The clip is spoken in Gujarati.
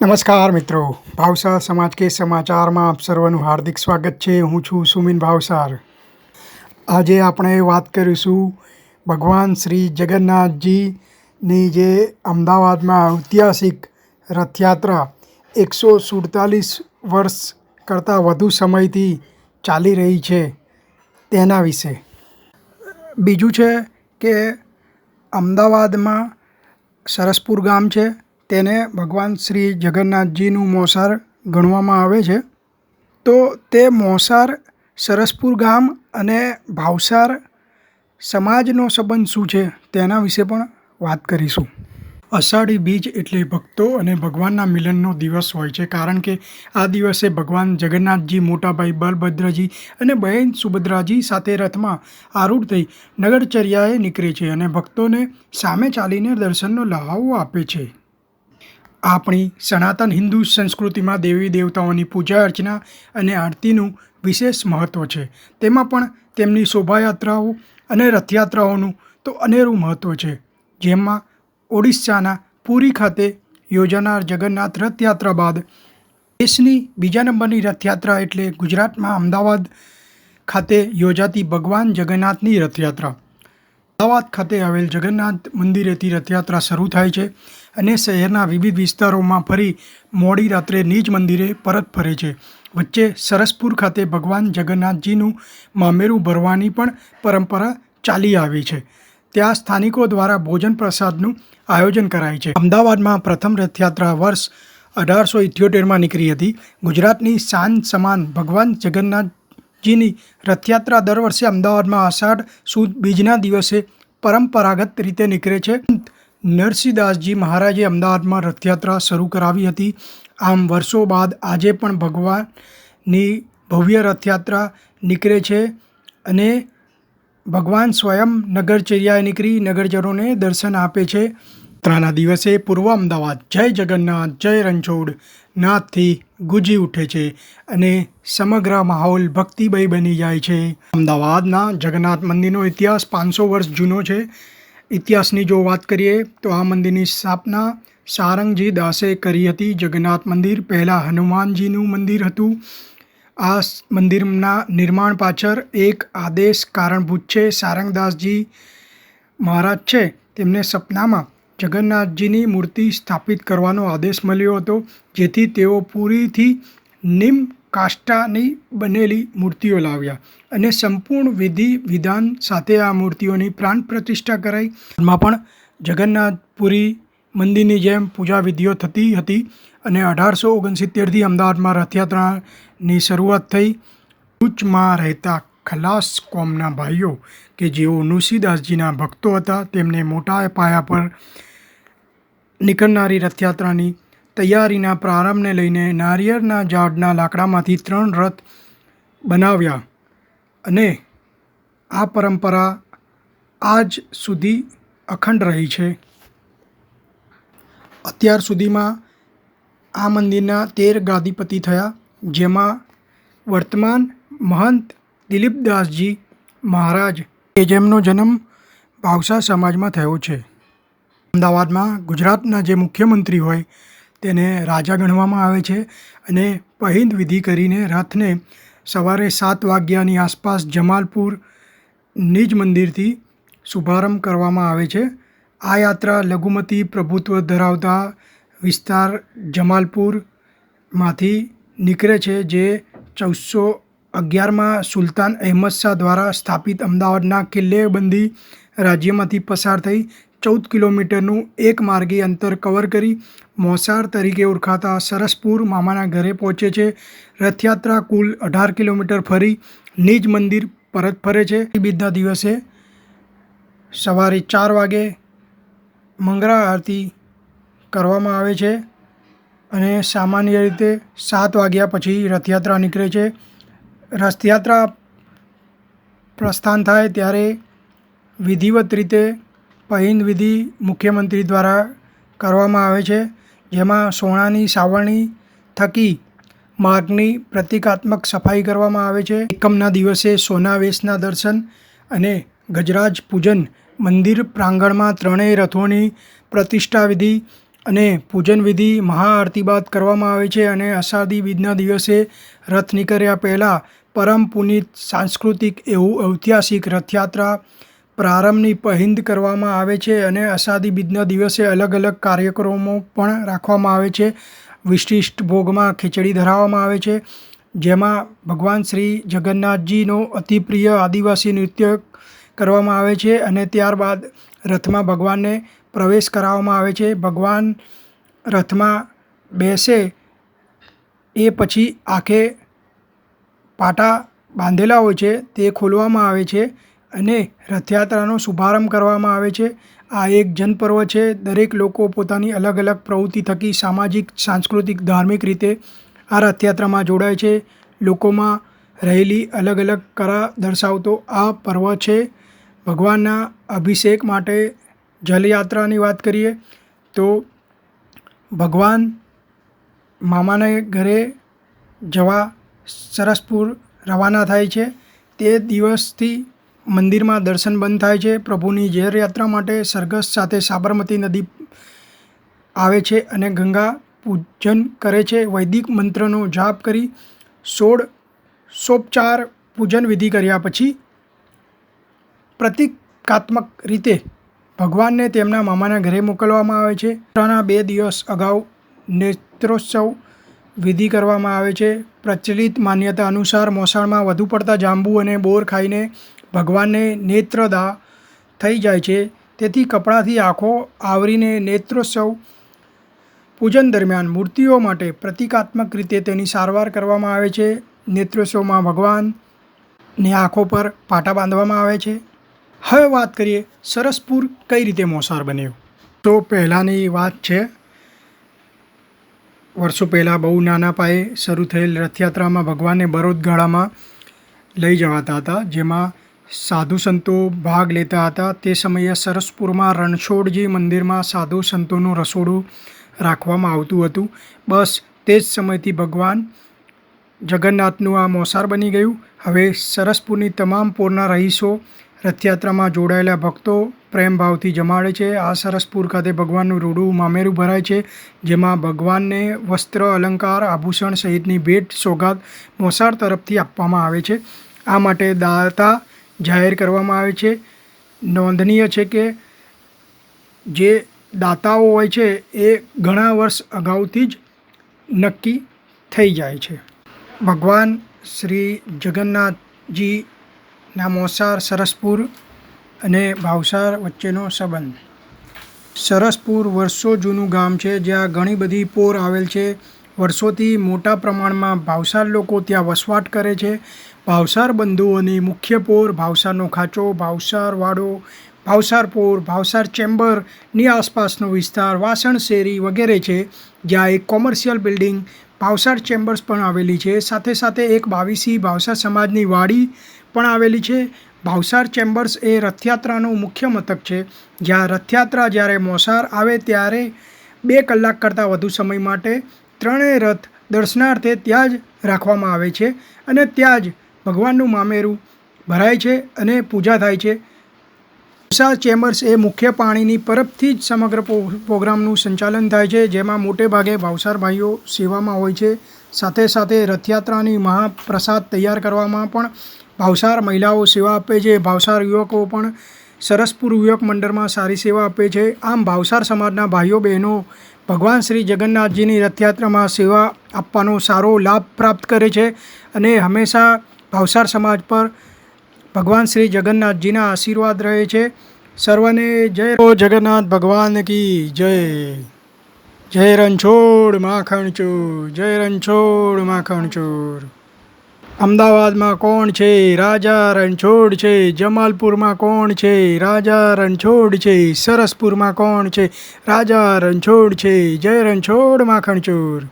નમસ્કાર મિત્રો. ભાવસાર સમાજ કે સમાચારમાં આપ સર્વનું હાર્દિક સ્વાગત છે. હું છું સુમિન ભાવસાર. આજે આપણે વાત કરીશું ભગવાન શ્રી જગન્નાથજીની જે અમદાવાદમાં ઐતિહાસિક રથયાત્રા એકસો સુડતાલીસ વર્ષ કરતાં વધુ સમયથી ચાલી રહી છે તેના વિશે. બીજું છે કે અમદાવાદમાં સરસપુર ગામ છે. તેને ભગવાન શ્રી જગન્નાથજીનું મોસાર ગણવામાં આવે છે. તો તે મોસાર સરસપુર ગામ અને ભાવસાર સમાજનો સંબંધ શું છે તેના વિશે પણ વાત કરીશું. અષાઢી બીજ એટલે ભક્તો અને ભગવાનના મિલનનો દિવસ હોય છે. કારણ કે આ દિવસે ભગવાન જગન્નાથજી, મોટાભાઈ બલભદ્રજી અને બહેન સુભદ્રાજી સાથે રથમાં આરૂઢ થઈ નગરચર્યાએ નીકળે છે અને ભક્તોને સામે ચાલીને દર્શનનો લહાવો આપે છે. આપણી સનાતન હિન્દુ સંસ્કૃતિમાં દેવી દેવતાઓની પૂજા અર્ચના અને આરતીનું વિશેષ મહત્ત્વ છે. તેમાં પણ તેમની શોભાયાત્રાઓ અને રથયાત્રાઓનું તો અનેરું મહત્ત્વ છે. જેમાં ઓડિશાના પુરી ખાતે યોજાનાર જગન્નાથ રથયાત્રા બાદ દેશની બીજા નંબરની રથયાત્રા એટલે ગુજરાતમાં અમદાવાદ ખાતે યોજાતી ભગવાન જગન્નાથની રથયાત્રા. અમદાવાદ ખાતે આવેલ જગન્નાથ મંદિરેથી રથયાત્રા શરૂ થાય છે. અને શહેરના વિવિધ વિસ્તારોમાં ફરી મોડી રાત્રે નિજ મંદિરે પરત ફરે છે. વચ્ચે સરસપુર ખાતે ભગવાન જગન્નાથજીનું મામેરું ભરવાની પણ પરંપરા ચાલી આવી છે. ત્યાં સ્થાનિકો દ્વારા ભોજન પ્રસાદનું આયોજન કરાય છે. અમદાવાદમાં પ્રથમ રથયાત્રા વર્ષ અઢારસો ઇઠ્યોતેરમાં નીકળી હતી. ગુજરાતની શાન સમાન ભગવાન જગન્નાથજીની રથયાત્રા દર વર્ષે અમદાવાદમાં અષાઢ સુદ બીજના દિવસે પરંપરાગત રીતે નીકળે છે. નરસિંહદાસજી મહારાજે અમદાવાદમાં રથયાત્રા શરૂ કરાવી હતી. આમ વર્ષો બાદ આજે પણ ભગવાનની ભવ્ય રથયાત્રા નીકળે છે અને ભગવાન સ્વયં નગરચર્યાએ નીકળી નગરજનોને દર્શન આપે છે. યાત્રાના દિવસે પૂર્વ અમદાવાદ જય જગન્નાથ, જય રણછોડ નાથથી ગુજી ઉઠે છે અને સમગ્ર માહોલ ભક્તિમય બની જાય છે. અમદાવાદના જગન્નાથ મંદિરનો ઇતિહાસ પાંચસો વર્ષ જૂનો છે. ઇતિહાસની જો વાત કરીએ, તો આ મંદિરની સ્થાપના સારંગજી દાસે કરી હતી. જગન્નાથ મંદિર પહેલાં હનુમાનજીનું મંદિર હતું. આ મંદિરના નિર્માણ પાછળ એક આદેશ કારણભૂત છે. સારંગદાસજી મહારાજ છે. તેમને સપનામાં જગન્નાથજીની મૂર્તિ સ્થાપિત કરવાનો આદેશ મળ્યો હતો, જેથી તેઓ પૂરીથી નિમ કાષ્ટાની બનેલી મૂર્તિઓ લાવ્યા અને સંપૂર્ણ વિધિ વિધાન સાથે આ મૂર્તિઓની પ્રાણ પ્રતિષ્ઠા કરાઈ. એમાં પણ જગન્નાથપુરી મંદિરની જેમ પૂજા વિધિઓ થતી હતી અને અઢારસો ઓગણસિત્તેરથી અમદાવાદમાં રથયાત્રાની શરૂઆત થઈ. ભરૂચમાં રહેતા ખલાસ કોમના ભાઈઓ કે જેઓ નુસીદાસજીના ભક્તો હતા, તેમને મોટા પાયા પર નીકળનારી રથયાત્રાની તૈયારીના પ્રારંભને લઈને નારિયેળના ઝાડના લાકડામાંથી ત્રણ રથ બનાવ્યા અને આ પરંપરા આજ સુધી અખંડ રહી છે. અત્યાર સુધીમાં આ મંદિરના તેર ગાદીપતિ થયા, જેમાં વર્તમાન મહંત દિલીપદાસજી મહારાજ, કે જેમનો જન્મ ભાવસા સમાજમાં થયો છે. અમદાવાદમાં ગુજરાતના જે મુખ્યમંત્રી હોય તેને રાજા ગણવામાં આવે છે અને પહિંદ વિધિ કરીને રથને સવારે સાત વાગ્યાની આસપાસ જમાલપુર નિજ મંદિરથી શુભારંભ કરવામાં આવે છે. આ યાત્રા લઘુમતી પ્રભુત્વ ધરાવતા વિસ્તાર જમાલપુરમાંથી નીકળે છે, જે ચૌદસો અગિયારમાં સુલતાન અહેમદ શાહ દ્વારા સ્થાપિત અમદાવાદના કિલ્લેબંધી રાજ્યમાંથી પસાર થઈ ચૌદ કિલોમીટરનું એક માર્ગી અંતર કવર કરી મોસાળ તરીકે ઓળખાતા સરસપુર મામાના ઘરે પહોંચે છે. રથયાત્રા કુલ અઢાર કિલોમીટર ફરી નિજ મંદિર પરત ફરે છે. બીજના દિવસે સવારે ચાર વાગે મંગળા આરતી કરવામાં આવે છે અને સામાન્ય રીતે સાત વાગ્યા પછી રથયાત્રા નીકળે છે. રથયાત્રા પ્રસ્થાન થાય ત્યારે વિધિવત રીતે પહિંદ વિધિ મુખ્યમંત્રી દ્વારા કરવામાં આવે છે. જેમાં સોનાની સાવરણી થકી માર્ગની પ્રતિકાત્મક સફાઈ કરવામાં આવે છે. એકમના દિવસે સોનાવેશના દર્શન અને ગજરાજ પૂજન, મંદિર પ્રાંગણમાં ત્રણેય રથોની પ્રતિષ્ઠા વિધિ અને પૂજન વિધિ મહાઆરતી બાદ કરવામાં આવે છે અને અષાઢી બીજના દિવસે રથ નીકળ્યા પહેલાં પરમ પુનિત, સાંસ્કૃતિક એવું ઐતિહાસિક રથયાત્રા પ્રારંભની પહિંદ કરવામાં આવે છે અને અષાઢી બીજના દિવસે અલગ અલગ કાર્યક્રમો પણ રાખવામાં આવે છે. વિશિષ્ટ ભોગમાં ખીચડી ધરાવવામાં આવે છે. જેમાં ભગવાન શ્રી જગન્નાથજીનો અતિ પ્રિય આદિવાસી નૃત્ય કરવામાં આવે છે અને ત્યારબાદ રથમાં ભગવાનને પ્રવેશ કરાવવામાં આવે છે. ભગવાન રથમાં બેસે એ પછી આખે પાટા બાંધેલા હોય છે, તે ખોલવામાં આવે છે. અને રથયાત્રાનો શુભારંભ કરવામાં આવે છે. આ એક જનપર્વ છે. દરેક લોકો પોતાની અલગ અલગ પ્રવૃત્તિ થકી સામાજિક, સાંસ્કૃતિક, ધાર્મિક રીતે આ રથયાત્રામાં જોડાય છે. લોકોમાં રહેલી અલગ અલગ કળા દર્શાવતો આ પર્વ છે. ભગવાનના અભિષેક માટે જલયાત્રાની વાત કરીએ તો ભગવાન મામાને ઘરે જવા સરસપુર રવાના થાય છે. તે દિવસથી મંદિરમાં દર્શન બંધ થાય છે. પ્રભુની યાત્રા માટે સરઘસ સાથે સાબરમતી નદી આવે છે અને ગંગા પૂજન કરે છે. વૈદિક મંત્રનો જાપ કરી સોળ સોપચાર પૂજન વિધિ કર્યા પછી પ્રતિકાત્મક રીતે ભગવાનને તેમના મામાના ઘરે મોકલવામાં આવે છે. દસરાના બે દિવસ અગાઉ નેત્રોત્સવ વિધિ કરવામાં આવે છે. પ્રચલિત માન્યતા અનુસાર મોસાળમાં વધુ પડતા જાંબુ અને બોર ખાઈને ભગવાનને નેત્રદા થઈ જાય છે. તેથી કપડાથી આંખો આવરીને નેત્રોત્સવ પૂજન દરમિયાન મૂર્તિઓ માટે પ્રતિકાત્મક રીતે તેની સારવાર કરવામાં આવે છે. નેત્રોત્સવમાં ભગવાનની આંખો પર પાટા બાંધવામાં આવે છે. હવે વાત કરીએ સરસપુર કઈ રીતે મોસાર બન્યું? તો પહેલાંની વાત છે. વર્ષો પહેલાં બહુ નાના પાયે શરૂ થયેલ રથયાત્રામાં ભગવાનને બરોદગાળામાં લઈ જવાતા હતા, જેમાં સાધુ સંતો ભાગ લેતા હતા. તે સમયે સરસપુરમાં રણછોડજી મંદિરમાં સાધુ સંતોનું રસોડું રાખવામાં આવતું હતું. બસ તે જ સમયથી ભગવાન જગન્નાથનું આ મોસાર બની ગયું. હવે સરસપુરની તમામ પોરના રહીશો રથયાત્રામાં જોડાયેલા ભક્તો પ્રેમભાવથી જમાડે છે. આ સરસપુર ખાતે ભગવાનનું રૂડું મામેરું ભરાય છે, જેમાં ભગવાનને વસ્ત્ર, અલંકાર, આભૂષણ સહિતની ભેટ સોગાદ મોસાળ તરફથી આપવામાં આવે છે. આ માટે દાતા જાહેર કરવામાં આવે છે. નોંધનીય છે કે જે દાતાઓ હોય છે એ ઘણા વર્ષ અગાઉથી જ નક્કી થઈ જાય છે. ભગવાન શ્રી જગન્નાથજીના મોસાર સરસપુર અને ભાવસાર વચ્ચેનો સંબંધ. સરસપુર વર્ષો જૂનું ગામ છે, જ્યાં ઘણી બધી પોર આવેલ છે. વર્ષોથી મોટા પ્રમાણમાં ભાવસાર લોકો ત્યાં વસવાટ કરે છે. ભાવસાર બંધુઓની મુખ્ય પોર ભાવસારનો ખાંચો, ભાવસાર વાડો, ભાવસાર પોર, ભાવસાર ચેમ્બરની આસપાસનો વિસ્તાર, વાસણ, શેરી વગેરે છે, જ્યાં એક કોમર્શિયલ બિલ્ડિંગ ભાવસાર ચેમ્બર્સ પણ આવેલી છે. સાથે સાથે એક બાવીસી ભાવસાર સમાજની વાડી પણ આવેલી છે. ભાવસાર ચેમ્બર્સ એ રથયાત્રાનું મુખ્ય મથક છે. જ્યાં રથયાત્રા જ્યારે મોસાર આવે ત્યારે બે કલાક કરતાં વધુ સમય માટે ત્રણેય રથ દર્શનાર્થે ત્યાં જ રાખવામાં આવે છે અને ત્યાં જ ભગવાનનું મામેરું ભરાય છે અને પૂજા થાય છે. ઉષા ચેમ્બર્સ એ મુખ્ય પાણીની પરબથી જ સમગ્ર પ્રોગ્રામનું સંચાલન થાય છે, જેમાં મોટે ભાગે ભાવસાર ભાઈઓ સેવામાં હોય છે. સાથે સાથે રથયાત્રાની મહાપ્રસાદ તૈયાર કરવામાં પણ ભાવસાર મહિલાઓ સેવા આપે છે. ભાવસાર યુવકો પણ સરસપુર યુવક મંડળમાં સારી સેવા આપે છે. આમ ભાવસાર સમાજના ભાઈઓ બહેનો ભગવાન શ્રી જગન્નાથજીની રથયાત્રામાં સેવા આપવાનો સારો લાભ પ્રાપ્ત કરે છે અને હંમેશા ભાવસાર સમાજ પર ભગવાન શ્રી જગન્નાથજીના આશીર્વાદ રહે છે. સર્વને જય જગન્નાથ, ભગવાન કી જય. જય રણછોડ, માખણચોર. જય રણછોડ માખણ ચોર અમદાવાદમાં કોણ છે? રાજા રણછોડ છે. જમાલપુરમાં કોણ છે? રાજા રણછોડ છે. સરસપુરમાં કોણ છે? રાજા રણછોડ છે. જય રણછોડ માખણ ચોર